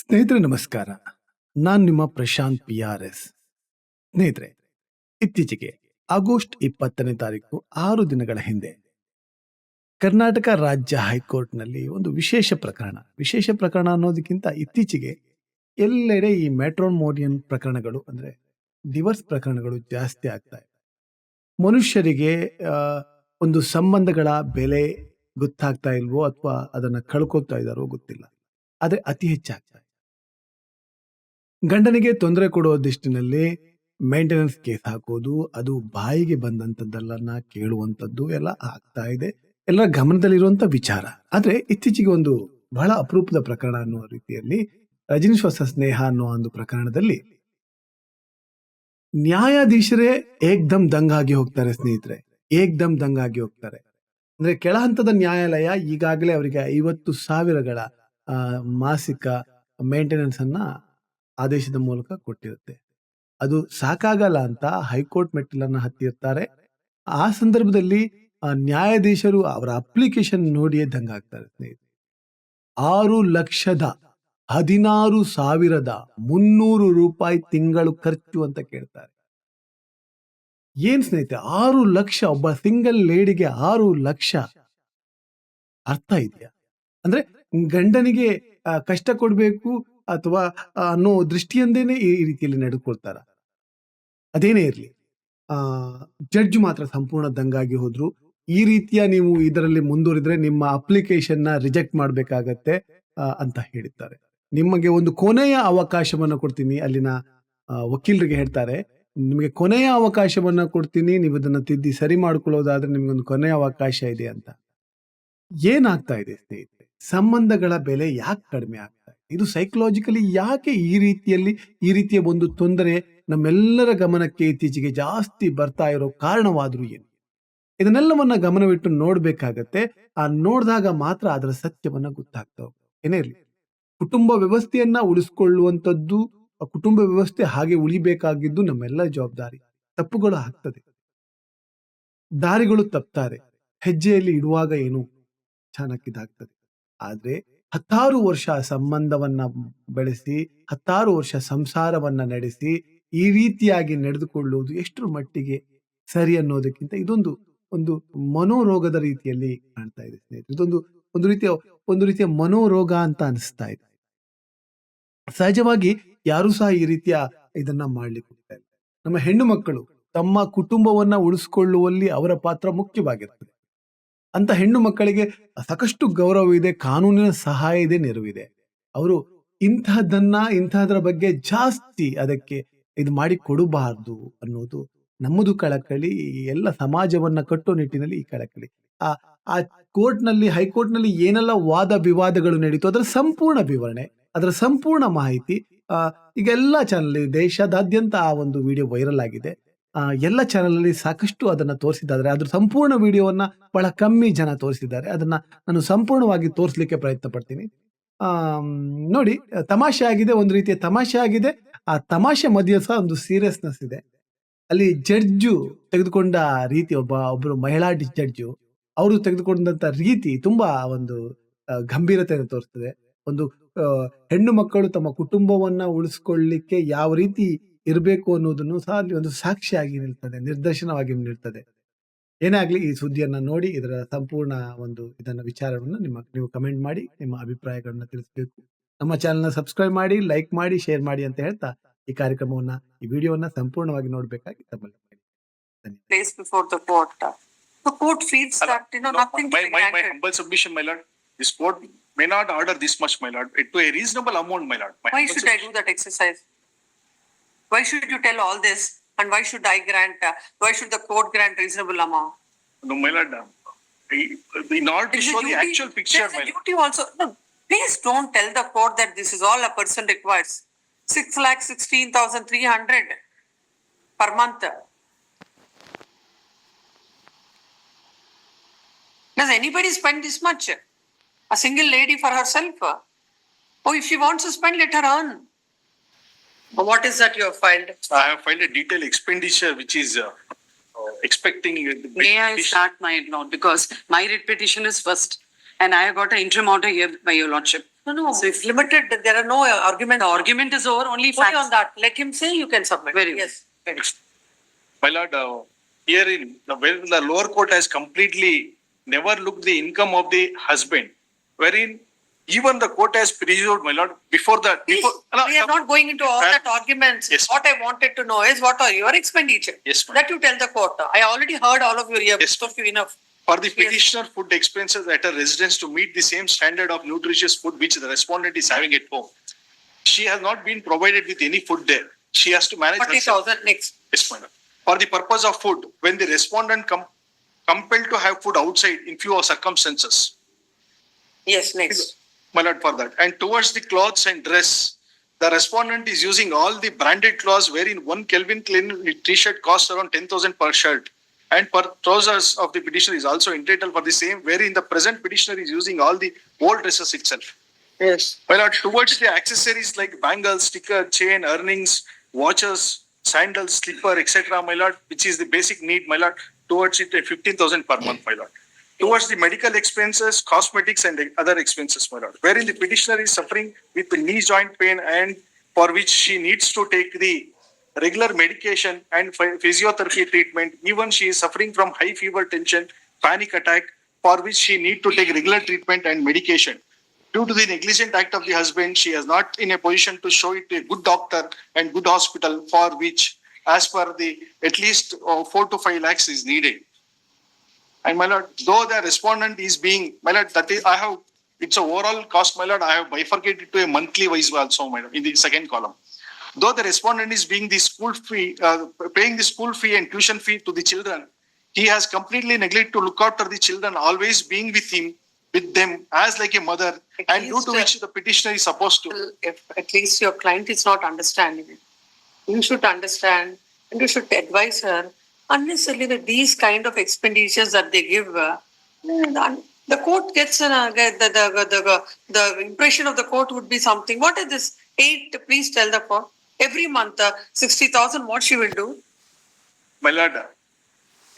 ಸ್ನೇಹಿತರೆ, ನಮಸ್ಕಾರ. ನಾನು ನಿಮ್ಮ ಪ್ರಶಾಂತ್ ಪಿ ಆರ್ ಎಸ್ ಸ್ನೇಹಿತರೆ, ಇತ್ತೀಚೆಗೆ ಆಗಸ್ಟ್ ಇಪ್ಪತ್ತನೇ ತಾರೀಕು ಆರು ದಿನಗಳ ಹಿಂದೆ ಕರ್ನಾಟಕ ರಾಜ್ಯ ಹೈಕೋರ್ಟ್ನಲ್ಲಿ ಒಂದು ವಿಶೇಷ ಪ್ರಕರಣ ವಿಶೇಷ ಪ್ರಕರಣ ಅನ್ನೋದಕ್ಕಿಂತ ಇತ್ತೀಚೆಗೆ ಎಲ್ಲೆಡೆ ಈ ಮೆಟ್ರೋಮೋರಿಯನ್ ಪ್ರಕರಣಗಳು ಅಂದ್ರೆ ಡಿವರ್ಸ್ ಪ್ರಕರಣಗಳು ಜಾಸ್ತಿ ಆಗ್ತಾ ಇದೆ. ಮನುಷ್ಯರಿಗೆ ಒಂದು ಸಂಬಂಧಗಳ ಬೆಲೆ ಗೊತ್ತಾಗ್ತಾ ಇಲ್ವೋ ಅಥವಾ ಅದನ್ನ ಕಳ್ಕೊತಾ ಇದ್ದಾರೋ ಗೊತ್ತಿಲ್ಲ. ಆದರೆ ಅತಿ ಹೆಚ್ಚಾಗ್ತಾ ಇದೆ. ಗಂಡನಿಗೆ ತೊಂದರೆ ಕೊಡುವ ದೃಷ್ಟಿನಲ್ಲಿ ಮೇಂಟೆನೆನ್ಸ್ ಕೇಸ್ ಹಾಕೋದು, ಅದು ಬಾಯಿಗೆ ಬಂದಂಥದ್ದೆಲ್ಲನ ಕೇಳುವಂತದ್ದು ಎಲ್ಲ ಆಗ್ತಾ ಇದೆ. ಎಲ್ಲರ ಗಮನದಲ್ಲಿರುವಂತ ವಿಚಾರ. ಆದ್ರೆ ಇತ್ತೀಚೆಗೆ ಒಂದು ಬಹಳ ಅಪರೂಪದ ಪ್ರಕರಣ ಅನ್ನುವ ರೀತಿಯಲ್ಲಿ ರಜನೀಶ್ ಹೊಸ ಸ್ನೇಹ ಅನ್ನೋ ಒಂದು ಪ್ರಕರಣದಲ್ಲಿ ನ್ಯಾಯಾಧೀಶರೇ ಏಕ್ದಮ್ ದಂಗಾಗಿ ಹೋಗ್ತಾರೆ ಸ್ನೇಹಿತರೆ. ಏಕ್ದಮ್ ದಂಗಾಗಿ ಹೋಗ್ತಾರೆ. ಅಂದ್ರೆ ಕೆಳ ಹಂತದ ನ್ಯಾಯಾಲಯ ಈಗಾಗಲೇ ಅವರಿಗೆ ಐವತ್ತು ಸಾವಿರಗಳ ಮಾಸಿಕ ಮೇಂಟೆನೆನ್ಸ್ ಅನ್ನ ಆದೇಶದ ಮೂಲಕ ಕೊಟ್ಟಿರುತ್ತೆ. ಅದು ಸಾಕಾಗಲ್ಲ ಅಂತ ಹೈಕೋರ್ಟ್ ಮೆಟ್ಟಿಲನ್ನ ಹತ್ತಿರ್ತಾರೆ. ಆ ಸಂದರ್ಭದಲ್ಲಿ ನ್ಯಾಯಾಧೀಶರು ಅವರ ಅಪ್ಲಿಕೇಶನ್ ನೋಡಿಯೇ ದಂಗಾಗ್ತಾರೆ ಸ್ನೇಹಿತರೆ. ಆರು ಲಕ್ಷದ ಹದಿನಾರು ಸಾವಿರದ ಮುನ್ನೂರು ರೂಪಾಯಿ ತಿಂಗಳು ಖರ್ಚು ಅಂತ ಕೇಳ್ತಾರೆ. ಏನ್ ಸ್ನೇಹಿತರೆ, ಆರು ಲಕ್ಷ, ಒಬ್ಬ ಸಿಂಗಲ್ ಲೇಡಿಗೆ ಆರು ಲಕ್ಷ ಅರ್ಥ ಇದೆಯಾ? ಅಂದ್ರೆ ಗಂಡನಿಗೆ ಕಷ್ಟ ಕೊಡ್ಬೇಕು ಅಥವಾ ಅನ್ನೋ ದೃಷ್ಟಿಯಿಂದೇನೆ ಈ ರೀತಿಯಲ್ಲಿ ನಡೆದುಕೊಳ್ತಾರ. ಅದೇನೇ ಇರಲಿ, ಆ, ಜಡ್ಜ್ ಮಾತ್ರ ಸಂಪೂರ್ಣ ದಂಗಾಗಿ ಹೋದ್ರು. ಈ ರೀತಿಯ ನೀವು ಇದರಲ್ಲಿ ಮುಂದುವರಿದ್ರೆ ನಿಮ್ಮ ಅಪ್ಲಿಕೇಶನ್ನ ರಿಜೆಕ್ಟ್ ಮಾಡಬೇಕಾಗತ್ತೆ ಅಂತ ಹೇಳಿದ್ದಾರೆ. ನಿಮಗೆ ಒಂದು ಕೊನೆಯ ಅವಕಾಶವನ್ನು ಕೊಡ್ತೀನಿ, ಅಲ್ಲಿನ ವಕೀಲರಿಗೆ ಹೇಳ್ತಾರೆ. ನಿಮಗೆ ಕೊನೆಯ ಅವಕಾಶವನ್ನು ಕೊಡ್ತೀನಿ, ನೀವು ಇದನ್ನ ತಿದ್ದಿ ಸರಿ ಮಾಡ್ಕೊಳ್ಳೋದಾದ್ರೆ ನಿಮಗೊಂದು ಕೊನೆಯ ಅವಕಾಶ ಇದೆ ಅಂತ. ಏನಾಗ್ತಾ ಇದೆ ಸ್ನೇಹಿತರೆ? ಸಂಬಂಧಗಳ ಬೆಲೆ ಯಾಕೆ ಕಡಿಮೆ ಆಗ್ತಾ ಇದೆ? ಇದು ಸೈಕಲಾಜಿಕಲಿ ಯಾಕೆ ಈ ರೀತಿಯಲ್ಲಿ, ಈ ರೀತಿಯ ಒಂದು ತೊಂದರೆ ನಮ್ಮೆಲ್ಲರ ಗಮನಕ್ಕೆ ಇತ್ತೀಚೆಗೆ ಜಾಸ್ತಿ ಬರ್ತಾ ಇರೋ ಕಾರಣವಾದ್ರೂ ಏನು? ಇದನ್ನೆಲ್ಲವನ್ನ ಗಮನವಿಟ್ಟು ನೋಡ್ಬೇಕಾಗತ್ತೆ. ಆ ನೋಡಿದಾಗ ಮಾತ್ರ ಅದರ ಸತ್ಯವನ್ನ ಗೊತ್ತಾಗ್ತಾ ಹೋಗುತ್ತೆ. ಏನೇ ಇರಲಿ. ಕುಟುಂಬ ವ್ಯವಸ್ಥೆಯನ್ನ ಉಳಿಸ್ಕೊಳ್ಳುವಂಥದ್ದು ಕುಟುಂಬ ವ್ಯವಸ್ಥೆ ಹಾಗೆ ಉಳಿಬೇಕಾಗಿದ್ದು ನಮ್ಮೆಲ್ಲ ಜವಾಬ್ದಾರಿ. ತಪ್ಪುಗಳು ಆಗ್ತದೆ. ದಾರಿಗಳು ತಪ್ತಾರೆ. ಹೆಜ್ಜೆಯಲ್ಲಿ ಇಡುವಾಗ ಏನು ಚಾಣಕ್ಕಿದಾಗ್ತದೆ. ಆದ್ರೆ ಹತ್ತಾರು ವರ್ಷ ಸಂಬಂಧವನ್ನ ಬೆಳೆಸಿ, ಹತ್ತಾರು ವರ್ಷ ಸಂಸಾರವನ್ನ ನಡೆಸಿ, ಈ ರೀತಿಯಾಗಿ ನಡೆದುಕೊಳ್ಳುವುದು ಎಷ್ಟರ ಮಟ್ಟಿಗೆ ಸರಿ ಅನ್ನೋದಕ್ಕಿಂತ ಇದೊಂದು, ಒಂದು ಮನೋರೋಗದ ರೀತಿಯಲ್ಲಿ ಕಾಣ್ತಾ ಇದೆ ಸ್ನೇಹಿತರೆ. ಇದೊಂದು, ಒಂದು ರೀತಿಯ ಒಂದು ರೀತಿಯ ಮನೋರೋಗ ಅಂತ ಅನಿಸ್ತಾ ಇದೆ. ಸಹಜವಾಗಿ ಯಾರು ಸಹ ಈ ರೀತಿಯ ಇದನ್ನ ಮಾಡ್ಲಿಕ್ಕೆ ಹೋಗ್ತಾ ಇಲ್ಲ. ನಮ್ಮ ಹೆಣ್ಣು ಮಕ್ಕಳು ತಮ್ಮ ಕುಟುಂಬವನ್ನ ಉಳಿಸ್ಕೊಳ್ಳುವಲ್ಲಿ ಅವರ ಪಾತ್ರ ಮುಖ್ಯವಾಗಿರ್ತದೆ. ಅಂತ ಹೆಣ್ಣು ಮಕ್ಕಳಿಗೆ ಸಾಕಷ್ಟು ಗೌರವ ಇದೆ, ಕಾನೂನಿನ ಸಹಾಯ ಇದೆ, ನೆರವಿದೆ. ಅವರು ಇಂತಹದ್ದನ್ನ ಇಂತಹದ್ರ ಬಗ್ಗೆ ಜಾಸ್ತಿ ಅದಕ್ಕೆ ಇದು ಮಾಡಿ ಕೊಡಬಾರ್ದು ಅನ್ನೋದು ನಮ್ಮದು ಕಳಕಳಿ. ಎಲ್ಲ ಸಮಾಜವನ್ನ ಕಟ್ಟೋ ನಿಟ್ಟಿನಲ್ಲಿ ಈ ಕಳಕಳಿ. ಆ ಆ ಕೋರ್ಟ್ನಲ್ಲಿ, ಹೈಕೋರ್ಟ್ನಲ್ಲಿ ಏನೆಲ್ಲ ವಾದ ವಿವಾದಗಳು ನಡೀತು ಅದರ ಸಂಪೂರ್ಣ ವಿವರಣೆ, ಅದರ ಸಂಪೂರ್ಣ ಮಾಹಿತಿ ಈಗ ಎಲ್ಲ ಚಾನಲ್, ದೇಶದಾದ್ಯಂತ ಆ ಒಂದು ವಿಡಿಯೋ ವೈರಲ್ ಆಗಿದೆ. ಎಲ್ಲ ಚಾನಲಲ್ಲಿ ಸಾಕಷ್ಟು ಅದನ್ನ ತೋರಿಸಿದ್ದಾರೆ ಅದ್ರ ಸಂಪೂರ್ಣ ವಿಡಿಯೋವನ್ನ ಬಹಳ ಕಮ್ಮಿ ಜನ ತೋರಿಸಿದ್ದಾರೆ. ಅದನ್ನ ನಾನು ಸಂಪೂರ್ಣವಾಗಿ ತೋರಿಸಲಿಕ್ಕೆ ಪ್ರಯತ್ನ ಪಡ್ತೀನಿ. ನೋಡಿ, ತಮಾಷೆ ಆಗಿದೆ, ಒಂದು ರೀತಿಯ ತಮಾಷೆ ಆಗಿದೆ. ಆ ತಮಾಷೆ ಮಧ್ಯ ಸಹ ಒಂದು ಸೀರಿಯಸ್ನೆಸ್ ಇದೆ. ಅಲ್ಲಿ ಜಡ್ಜು ತೆಗೆದುಕೊಂಡ ರೀತಿ, ಒಬ್ಬ ಒಬ್ಬರು ಮಹಿಳಾ ಜಡ್ಜು ಅವರು ತೆಗೆದುಕೊಂಡಂತ ರೀತಿ ತುಂಬಾ ಒಂದು ಗಂಭೀರತೆಯನ್ನು ತೋರಿಸ್ತದೆ. ಒಂದು ಹೆಣ್ಣು ಮಕ್ಕಳು ತಮ್ಮ ಕುಟುಂಬವನ್ನ ಉಳಿಸ್ಕೊಳ್ಳಿಕ್ಕೆ ಯಾವ ರೀತಿ ಇರಬೇಕು ಅನ್ನೋದನ್ನು ಸಹ ಅಲ್ಲಿ ಒಂದು ಸಾಕ್ಷಿಯಾಗಿ ನಿಲ್ತದೆ ನಿರ್ದರ್ಶನವಾಗಿ ನಿಲ್ತದೆ ಏನೇ ಈ ಸುದ್ದಿಯನ್ನು ನೋಡಿ ಇದರ ಸಂಪೂರ್ಣ ಒಂದು ಇದನ್ನು ವಿಚಾರವನ್ನು ನಿಮ್ಮ ನೀವು ಕಮೆಂಟ್ ಮಾಡಿ ನಿಮ್ಮ ಅಭಿಪ್ರಾಯಗಳನ್ನು ತಿಳಿಸಬೇಕು ನಮ್ಮ ಚಾನಲ್ನ ಸಬ್ಸ್ಕ್ರೈಬ್ ಮಾಡಿ ಲೈಕ್ ಮಾಡಿ ಶೇರ್ ಮಾಡಿ ಅಂತ ಹೇಳ್ತಾ ಈ ಕಾರ್ಯಕ್ರಮವನ್ನು ಈ ವಿಡಿಯೋವನ್ನು ಸಂಪೂರ್ಣವಾಗಿ ನೋಡಬೇಕಾಗಿ This court may not order this much, my lord. It to a reasonable amount, my lord. My Why I do that exercise? Why should you tell all this? And why should I grant, uh, why should the court grant reasonable amount? No, my lord, I- in order to show the actual picture, my a lord. duty also, no, please don't tell the court that this is all a person requires. Six lakh sixteen thousand three hundred per month. Does anybody spend this much? A single lady for herself? Oh, if she wants to spend, let her earn. What is that you have filed? I have filed a detailed expenditure which is uh, uh, expecting. uh, the May I petition- start my lord, because my writ petition is first, and I have got an interim order here by your lordship. No, no, so it's limited, there are no argument. The argument is over, only Only facts. on that, let him say, you can submit. Very good. Yes. very good. My lord, uh, here in the, where the lower court has completely never looked the income of the husband, wherein even the court has presumed, my lord, before that, Please, before. We are no, not going into all that arguments. Yes. What I wanted to know is what are your expenditure? Yes, ma'am. That you tell the court. I already heard all of your Yes, both of you enough. For the petitioner food expenses at a residence to meet the same standard of nutritious food which the respondent is having at home. She has not been provided with any food there. She has to manage. Forty herself. thousand next. Yes, madam. For the purpose of food, when the respondent com- compelled to have food outside in few circumstances. Yes, next. My lord, for that. And towards the clothes and dress, the respondent is using all the branded clothes wherein one Kelvin Klein t-shirt costs around ten thousand per shirt. And per trousers of the petitioner is also entitled for the same, wherein the present petitioner is using all the old dresses itself. Yes. My lord, towards the accessories like bangles, sticker, chain, earnings, watches, sandals, slipper, etc., my lord, which is the basic need, my lord, towards it, uh, fifteen thousand per month, my lord. Towards the medical expenses, cosmetics and other expenses, my lord, wherein the petitioner is suffering with the knee joint pain and for which she needs to take the regular medication and phy- physiotherapy treatment. Even she is suffering from high fever tension, panic attack, for which she need to take regular treatment and medication. Due to the negligent act of the husband, she is not in a position to show it to a good doctor and good hospital for which, as per the, at least uh, four to five lakhs is needed. And my lord, though the respondent is being, my lord, that is, I have, it's a overall cost, my lord, I have bifurcated to a monthly wise also, my lord, in the second column. Though the respondent is being the school fee, uh, paying the school fee and tuition fee to the children, he has completely neglected to look after the children, always being with him, with them as like a mother, At and due least, to uh, which the petitioner is supposed to. If at least your client is not understanding it, you should understand and you should advise her unnecessarily that these kind of expenditures that they give, uh, the court gets, an, uh, the, the, the, the, impression of the court would be something. What is this? Eight, please tell the court. Every month, uh, sixty thousand, what she will do? My lord,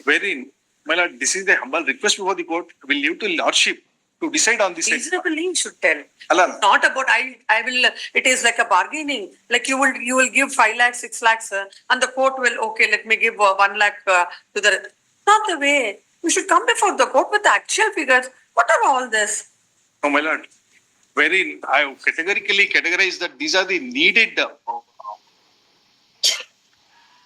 wherein, my lord, this is the humble request before the court, will leave to lordship to decide on this. Reasonably, you should tell. Alana. not about I I will it is like a bargaining like you will you will give 5 lakhs 6 lakhs uh, and the court will okay let me give uh, 1 lakh uh, to the not the way you should come before the court with the actual figures what are all this No, my lord, wherein I have categorically categorized that these are the needed uh,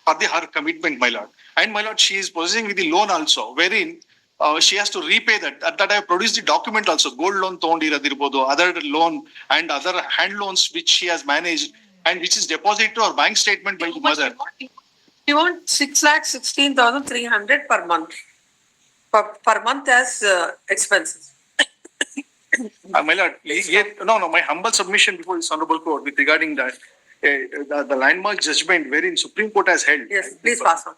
for the her commitment, my lord. And my lord, she is possessing with the loan also, wherein uh, she has to repay that. At that I have produced the document also, gold loan ತಗೊಂಡಿರೋದಿರ್ಬೋದು, other loan and other hand loans which she has managed and which is deposited to her bank statement by the mother. you want 6 lakhs 16300 per month per, per month as uh, expenses Uh, my lord, ye- no, no, my humble submission before this honorable court with regarding that, uh, the, the landmark judgment wherein Supreme Court has held. yes please pass on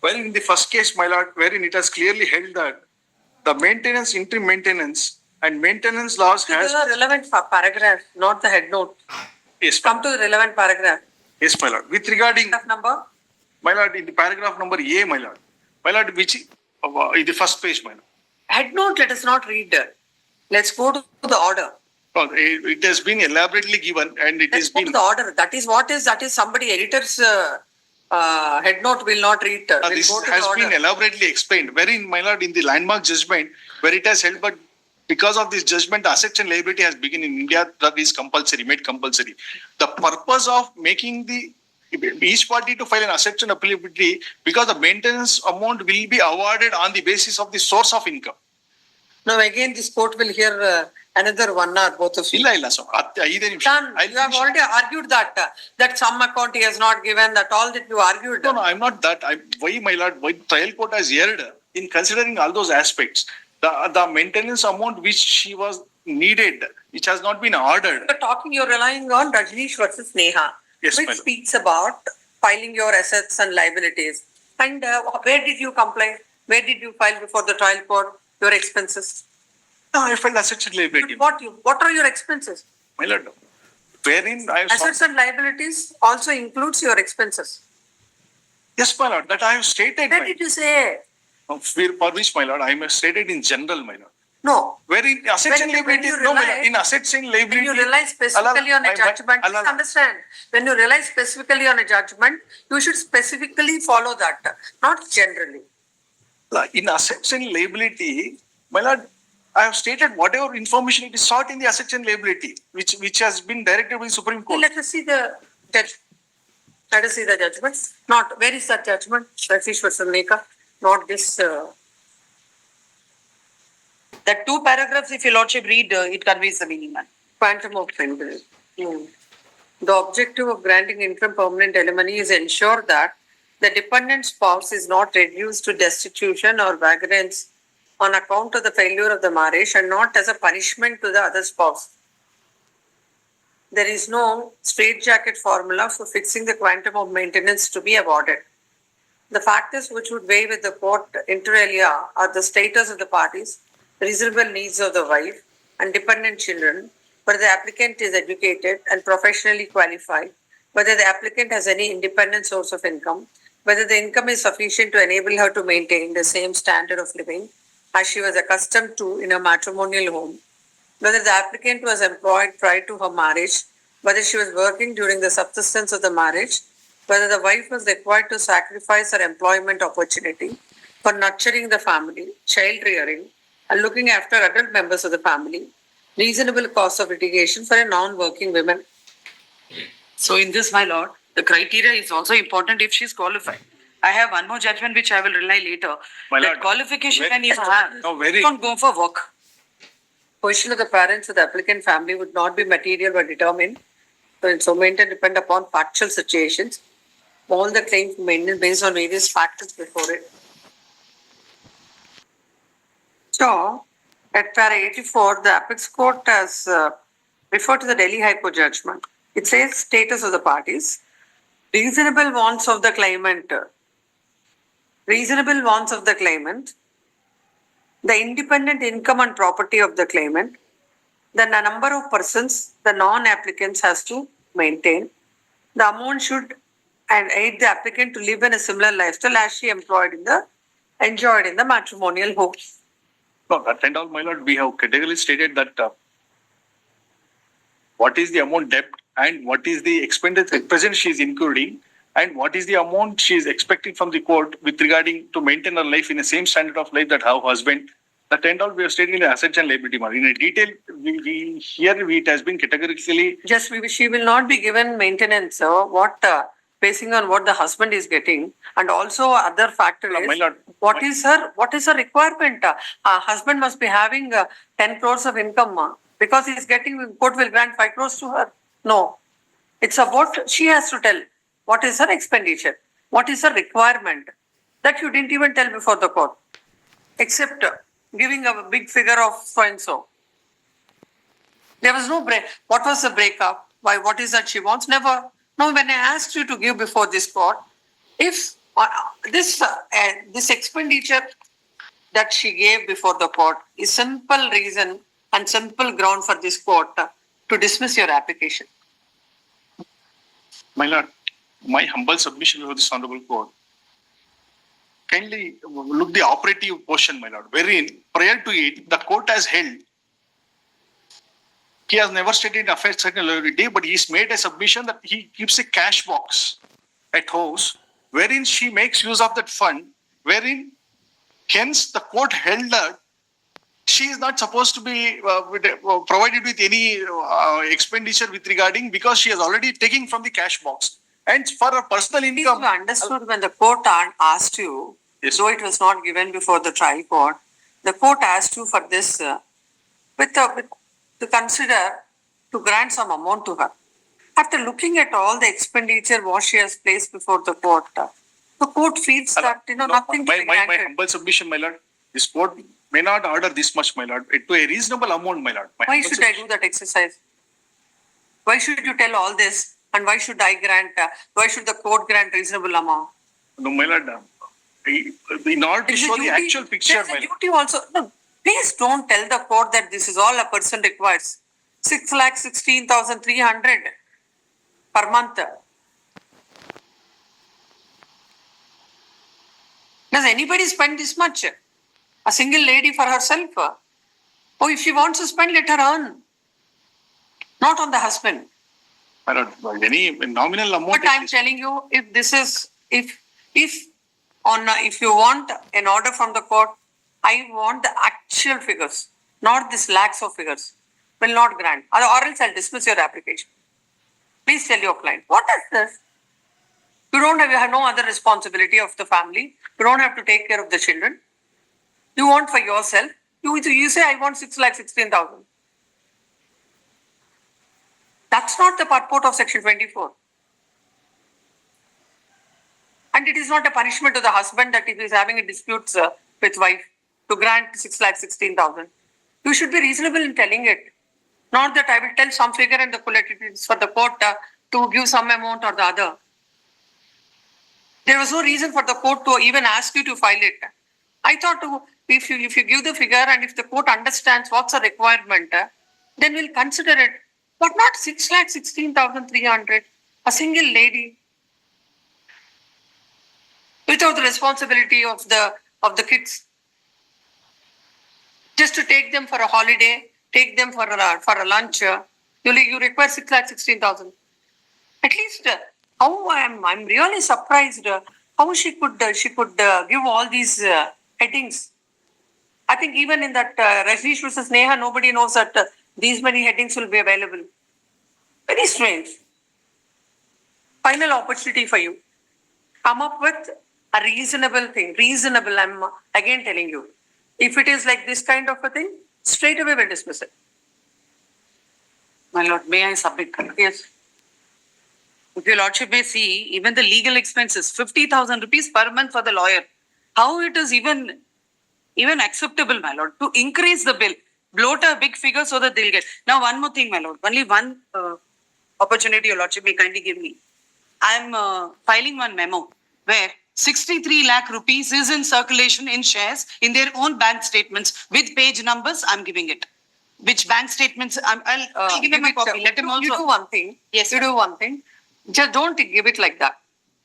Wherein in the first case, my lord, wherein it has clearly held that the maintenance, interim maintenance and maintenance laws has. the relevant pa- paragraph not the head note Yes, come to the relevant paragraph yes, my lord. With regarding, Paragraph number my lord, in the paragraph number A, my lord, my lord, which, uh, in the first page, my lord. head note let us not read let's go to the order No, it, it has been elaborately given and it Let's has go been. to the order. That is what is, that is somebody editor's uh, uh, head note will not read. uh, this has the been elaborately explained, wherein, my lord, in the landmark judgment, where it has held, but because of this judgment, assets and liability has begun in India, that is compulsory, made compulsory. The purpose of making the, each party to file an assets and liability, because the maintenance amount will be awarded on the basis of the source of income. Now again, this court will hear uh, another one hour, both of you. ಇಲ್ಲ ಇಲ್ಲ so ಐದೇ ನಿಮಿಷ Done. I'll You have finish. already argued that, uh, that some account he has not given, that all that you argued. No, no, I'm not that. I, why, my lord, why trial court has erred in considering all those aspects. The, the maintenance amount which she was needed, which has not been ordered. You're talking, you're relying on Rajneesh versus Neha. Yes, Which madam. speaks about filing your assets and liabilities. And uh, where did you comply? Where did you file before the trial court your expenses? No, I felt assets and liability. What you, what are your expenses? My lord, wherein I have. Assets and liabilities also includes your expenses. Yes, my lord, that I have stated. Where my- did you say? For for which, my lord, I have stated in general, my lord. No. Wherein assets When and you- when liabilities, you no, my rely- lord, in assets and When liability. you rely specifically on a judgment, please understand. When you rely specifically on a judgment, you should specifically follow that, not generally. In assets and liability, my lord, I have stated whatever information it is sought in the assets and liability, which, which has been directed by the Supreme Court. Let us see the judge. Let us see the judgment. Not, where is that judgment? Rajishwar Sarneka, not this, uh, The two paragraphs, if your lordship read, uh, it conveys the meaning, ma'am. quantum of interest. Hmm. The objective of granting interim permanent alimony is ensure that the dependent spouse is not reduced to destitution or vagrants on account of the failure of the marriage and not as a punishment to the other spouse. There is no straitjacket formula for fixing the quantum of maintenance to be awarded. The factors which would weigh with the court inter alia are the status of the parties, reasonable needs of the wife, and dependent children, whether the applicant is educated and professionally qualified, whether the applicant has any independent source of income, whether the income is sufficient to enable her to maintain the same standard of living as she was accustomed to in a matrimonial home, whether the applicant was employed prior to her marriage, whether she was working during the subsistence of the marriage, whether the wife was required to sacrifice her employment opportunity for nurturing the family, child rearing, and looking after adult members of the family, reasonable cost of litigation for a non-working woman. So in this, my lord, the criteria is also important if she is qualified. I have one more judgment which I will rely later. My That lord, qualification when you have, No, very- don't go for work. Position of the parents of the applicant family would not be material but determined. So in so maintain depend upon factual situations. All the claims maintenance based on various factors before it. So, at para eighty-four, the apex court has uh, referred to the Delhi High Court judgment. It says status of the parties, reasonable wants of the claimant, reasonable wants of the claimant, the independent income and property of the claimant, the number of persons the non-applicants has to maintain, the amount should and aid the applicant to live in a similar lifestyle as she employed in the enjoyed in the matrimonial home. No, that and all, my lord, we have categorically stated that uh, what is the amount debt and what is the expenditure present she is incurring and what is the amount she is expecting from the court with regarding to maintain her life in the same standard of life that her husband. That and all we have stated in the assets and liability. matter. In a detail, we, we here it has been categorically Just we- she will not be given maintenance, uh, what, uh, basing on what the husband is getting. And also other factor is, lord, what is her, what is her requirement? Uh, Her husband must be having uh, ten crores of income, uh, because he is getting, court will grant five crores to her. No. It's about, she has to tell, what is her expenditure? What is her requirement? That you didn't even tell before the court. Except giving a big figure of so and so. There was no break. What was the breakup? Why? What is that she wants? Never. No. When I asked you to give before this court, if uh, this uh, uh, this expenditure that she gave before the court is simple reason and simple ground for this court uh, to dismiss your application. My lord, my humble submission before this honorable court. Kindly look the operative portion, my lord, wherein prior to it, the court has held. He has never stated affairs and liability, but he's made a submission that he keeps a cash box at house, wherein she makes use of that fund, wherein hence the court held that she is not supposed to be uh, uh, provided with any uh, expenditure with regarding because she has already taken from the cash box and for her personal income. you understood when the court asked you, Yes. though it was not given before the trial court, the court asked you for this uh, with, uh, with to consider to grant some amount to her. After looking at all the expenditure what she has placed before the court, uh, the court feels that you know No, nothing to my, be my, my humble submission, my lord, this court may not order this much, my lord, to a reasonable amount, my lord. My Why should I do that exercise? Why should you tell all this? And why should I grant? Uh, why should the court grant reasonable amount? No, my lord, uh, in order to There's show the actual picture, There's my a duty also. No, please don't tell the court that this is all a person requires. Six lakh sixteen thousand three hundred per month. Does anybody spend this much? A single lady for herself? Oh, if she wants to spend, let her earn. Not on the husband. My lord, any nominal amount. But I'm telling you, if this is, if, if on, a- if you want an order from the court, I want the actual figures, not this lakhs of figures. Will not grant, or or else I'll dismiss your application. Please tell your client, what is this? You don't have, you have no other responsibility of the family. You don't have to take care of the children. You want for yourself. You, you say, I want six lakh sixteen thousand. That's not the purport of section twenty-four. And it is not a punishment to the husband that if he is having a dispute uh, with wife to grant six lakh sixteen thousand. You should be reasonable in telling it. Not that I will tell some figure and the collective is for the court uh, to give some amount or the other. There was no reason for the court to even ask you to file it. I thought to, if you if you give the figure and if the court understands what's a requirement, uh, then we'll consider it. But not six lakh sixteen thousand three hundred. A single lady without the responsibility of the of the kids. Just to take them for a holiday, take them for a for a lunch, you you require six lakh sixteen thousand. At least, uh, how I'm I'm really surprised uh, how she could uh, she could give all these headings. I think even in that uh, Rajneesh versus Neha, nobody knows that uh, these many headings will be available. Very strange. Final opportunity for you. Come up with a reasonable thing. Reasonable. I'm again telling you. If it is like this kind of a thing, straight away we'll dismiss it. My lord, may I submit? Yes. If your lordship may see, even the legal expenses, fifty thousand rupees per month for the lawyer. How it is even, even acceptable, my lord, to increase the bill, bloat a big figure so that they'll get. Now, one more thing, my lord, only one uh, opportunity your lordship may kindly give me. I'm uh, filing one memo where sixty-three lakh rupees is in circulation in shares in their own bank statements with page numbers, I'm giving it. Which bank statements, I'm, I'll, Uh, I'll give him a copy, let him you- You do one thing. Yes, You ma'am. do one thing. Just don't give it like that.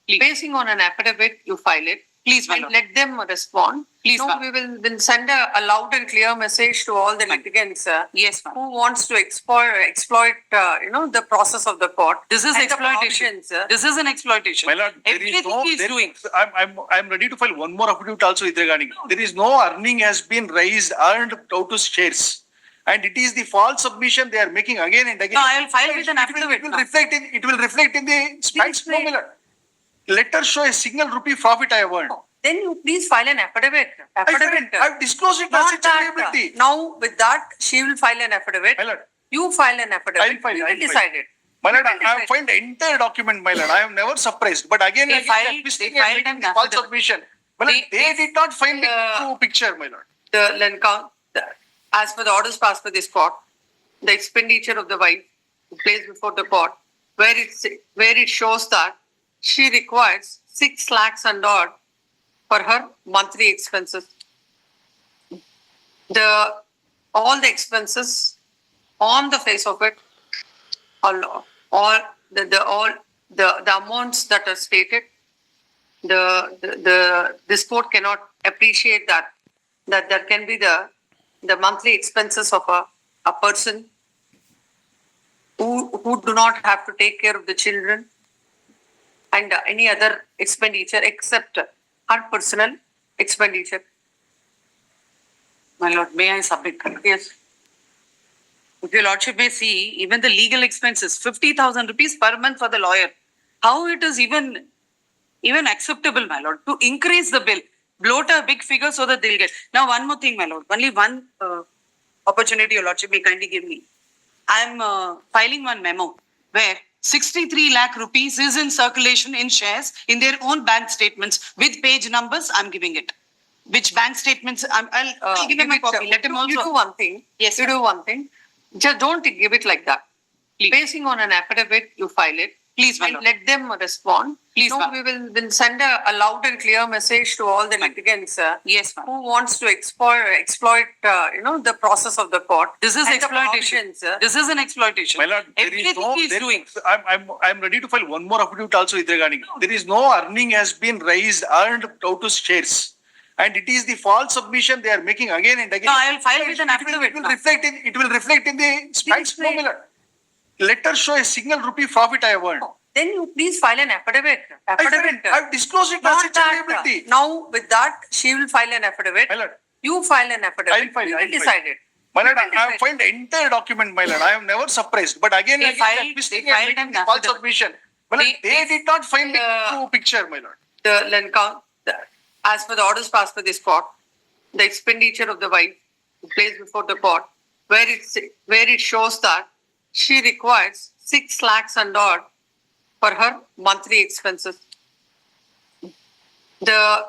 Please. Basing on an affidavit, you file it. Please, my and lord. let them respond. Please, No, ma'am. we will, will send a, a loud and clear message to all the Fine. litigants uh, Yes, ma'am. who wants to exploit, exploit, uh, you know, the process of the court. This is and the exploitation. provisions, uh, This is an exploitation. My lord, there is Everything no, he is there- doing. I'm, I'm, I'm ready to file one more affidavit also with regarding. There is no earning has been raised, earned out of shares. And it is the false submission they are making again and again. No, I will file with an It will- affidavit It will now. reflect in, it will reflect in the bank wait. formula. Let her show a single rupee profit I have earned. Then you please file an affidavit. Affidavit. I've disclosed it as Not its that. liability. Now, with that, she will file an affidavit. My lord, You file an affidavit. I'll file, We I'll will file. decide it. my lord, I have filed the entire document, my lord. I am never surprised, but again, They again, filed- they're twisting they filed an the false affidavit. submission. My lord, They- they did not find the Uh, true picture, my lord. the then count, the- as per the orders passed by this court, the expenditure of the wife placed before the court, where it where it shows that she requires six lakhs and odd for her monthly expenses. The all the expenses on the face of it, all all the, the all the the amounts that are stated the, the, the this court cannot appreciate that that there can be the the monthly expenses of a, a person who who do not have to take care of the children and uh, any other expenditure except her personal expenditure My lord, may I submit? yes If your lordship may see, even the legal expenses, fifty thousand rupees per month for the lawyer. How it is even, even acceptable, my lord, to increase the bill, bloat a big figure so that they'll get. Now, one more thing, my lord, only one uh, opportunity your lordship may kindly give me. I'm uh, filing one memo where sixty-three lakh rupees is in circulation in shares in their own bank statements with page numbers, I'm giving it. Which bank statements, I'm, I'll, uh, I'll give him a copy, let him also. you do one thing. Yes, you do one thing. Just don't give it like that. Please. basing on an affidavit you file it Please, my and lord. let them respond. Please, no, ma'am. we will will send a, a loud and clear message to all the Fine. litigants uh, Yes, ma'am. who wants to exploit exploit uh, you know the process of the court. This is and the exploitation. provisions, uh, This is an exploitation. My lord, there is Everything no, he there- doing. I'm, I'm, I'm ready to file one more affidavit also with regarding. There is no earning has been raised, earned out of shares. and it is the false submission they are making again and again. No, I will file with an It will- affidavit It will now. reflect in, it will reflect in the banks, no, my lord. Let her show a single rupee profit I have earned. Then you please file an affidavit. Affidavit. I've disclosed it as Not a that. liability. Now with that, she will file an affidavit. My lord, You file an affidavit. I'll file, We I'll file. decide it. my lord, I have filed the entire document, my lord. I have never surprised. but again, They again, filed- twisting they and filed making an the false affidavit. submission. My lord, They- they did not file the Uh, true picture, my lord. The count, the- as per the orders passed by this court, the expenditure of the wife placed before the court, where it, sa- where it shows that she requires six lakhs and odd for her monthly expenses. The,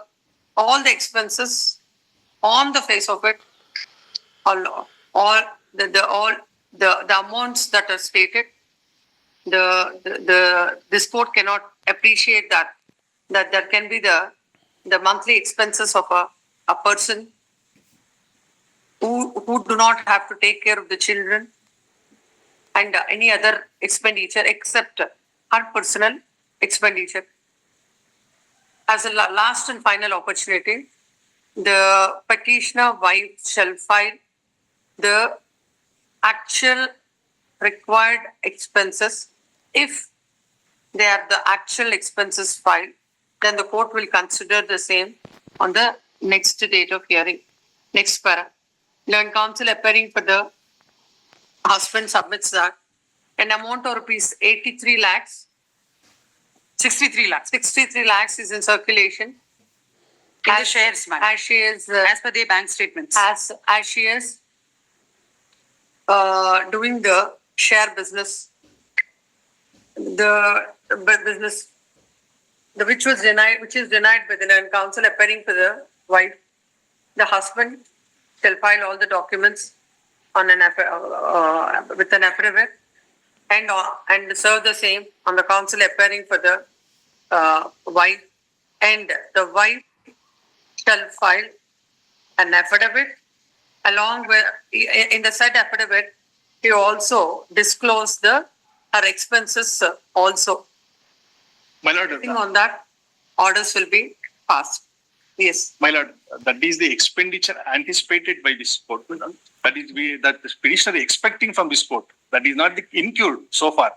all the expenses on the face of it, all, all, the, the, all, the, the amounts that are stated, the, the, the, this court cannot appreciate that, that there can be the, the monthly expenses of a, a person who, who do not have to take care of the children and any other expenditure except her personal expenditure. As a last and final opportunity, the petitioner wife shall file the actual required expenses. If they are the actual expenses filed, then the court will consider the same on the next date of hearing. Next para. Learned counsel appearing for the husband submits that an amount of rupees eighty-three lakhs, Sixty-three lakhs sixty-three lakhs is in circulation. in the As- shares, ma'am, As she is, uh, as per the bank statements. as, as she is uh, doing the share business, the bu- business, the which was denied, which is denied by the land council appearing for the wife. The husband shall file all the documents on an, affi- uh, with an affidavit and, uh, and serve the same on the council appearing for the uh, wife. And the wife shall file an affidavit along with, in the said affidavit, he also disclose the, her expenses uh, also. My lord, on that, orders will be passed. Yes. my lord, that is the expenditure anticipated by this court. That is we, that the petitioner is expecting from this court. That is not the incurred so far.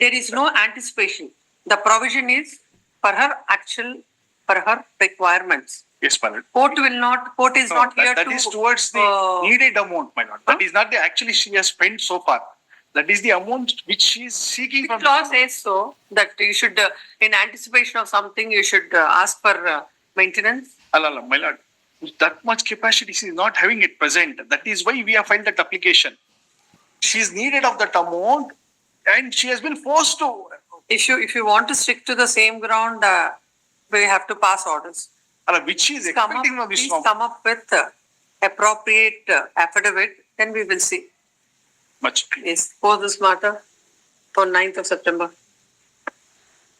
There is no anticipation. The provision is for her actual, for her requirements. Yes, my lord. Court will not, court is No, not that- here That to. is towards the uh, needed amount, my lord. That is not the actually she has spent so far. That is the amount which she is seeking Which from. law says so, that you should, uh, in anticipation of something, you should uh, ask for uh, maintenance. Alala, my lord, that much capacity she is not having it present. That is why we have filed that application. She is needed of that amount and she has been forced to. If you, if you want to stick to the same ground, uh, we have to pass orders. Alala, which she is Please come up, expecting from this. please come up with uh, appropriate uh, affidavit, then we will see. Much. Yes, for this matter, for 9th of September.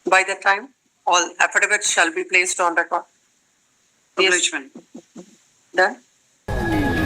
By that time, all affidavits shall be placed on record. Yes, Acknowledgement. done?